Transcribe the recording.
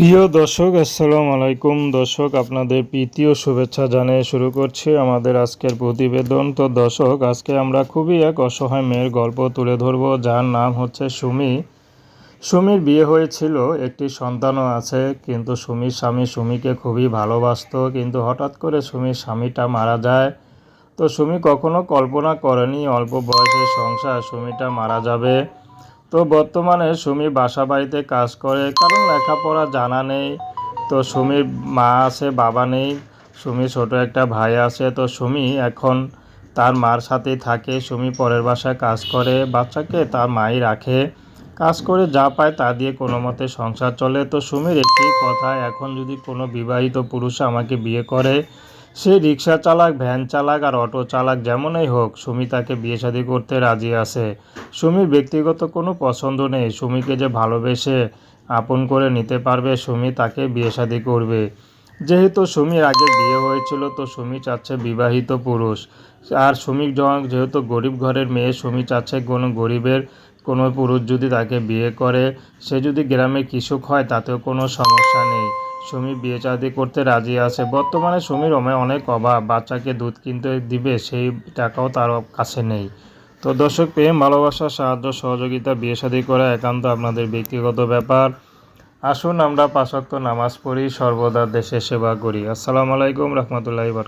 প্রিয় দর্শক, আসসালামু আলাইকুম। দর্শক, আপনাদের প্রীতি ও শুভেচ্ছা জানিয়ে শুরু করছি আমাদের আজকের প্রতিবেদন। তো দর্শক, আজকে আমরা খুবই এক অসহায় মেয়ের গল্প তুলে ধরব। যার নাম হচ্ছে সুমি। সুমির বিয়ে হয়েছিল, একটি সন্তানও আছে, কিন্তু সুমির স্বামী সুমিকে খুবই ভালোবাসতো। কিন্তু হঠাৎ করে সুমির স্বামীটা মারা যায়। তো সুমি কখনো কল্পনা করেনি, অল্প বয়সে সংসার সুমিটা মারা যাবে। তো বর্তমানে সুমি বাসা বাড়িতে কাজ করে, কারণ লেখাপড়া জানা নেই। তো সুমির মা আছে, বাবা নেই, সুমি ছোট একটা ভাই আছে। তো সুমি এখন তার মার সাথেই থাকে, সুমি পরের বাসায় কাজ করে, বাচ্চাকে তার মাই রাখে। কাজ করে যা পায় তা দিয়ে কোনো মতে সংসার চলে। তো সুমির একটি কথা, এখন যদি কোনো বিবাহিত পুরুষ আমাকে বিয়ে করে সে রিক্সা চালাক, ভ্যান চালাক আর অটো চালাক যেমনই হোক, সুমি তাকে বিয়ে শাদী করতে রাজি আছে। সুমির ব্যক্তিগত কোনো পছন্দ নেই। সুমিকে যে ভালোবেসে আপন করে নিতে পারবে, সুমি তাকে বিয়ে শাদী করবে। যেহেতু সুমির আগে বিয়ে হয়েছিল, তো সুমি চাচ্ছে বিবাহিত পুরুষ। আর সুমি যেহেতু গরিব ঘরের মেয়ে, সুমি চাচ্ছে কোনো গরিবের, কোনো পুরুষ যদি তাকে বিয়ে করে, সে যদি গ্রামে কৃষক হয়, তাতেও কোনো সমস্যা নেই। সুমি বিয়ে চাদি করতে রাজি আছে। বর্তমানে সুমির অমে- অনেক অভাব। বাচ্চাকে দুধ কিনতে দিবে, সেই টাকাও তার কাছে নেই। তো দর্শক, প্রেম, ভালোবাসা, সাহায্য, সহযোগিতা, বিয়ে শাদী করা একান্ত আপনাদের ব্যক্তিগত ব্যাপার। আসুন আমরা পাশাক্ত নামাজ পড়ি, সর্বদা দেশে সেবা করি। আসসালামু আলাইকুম রহমতুল্লাহি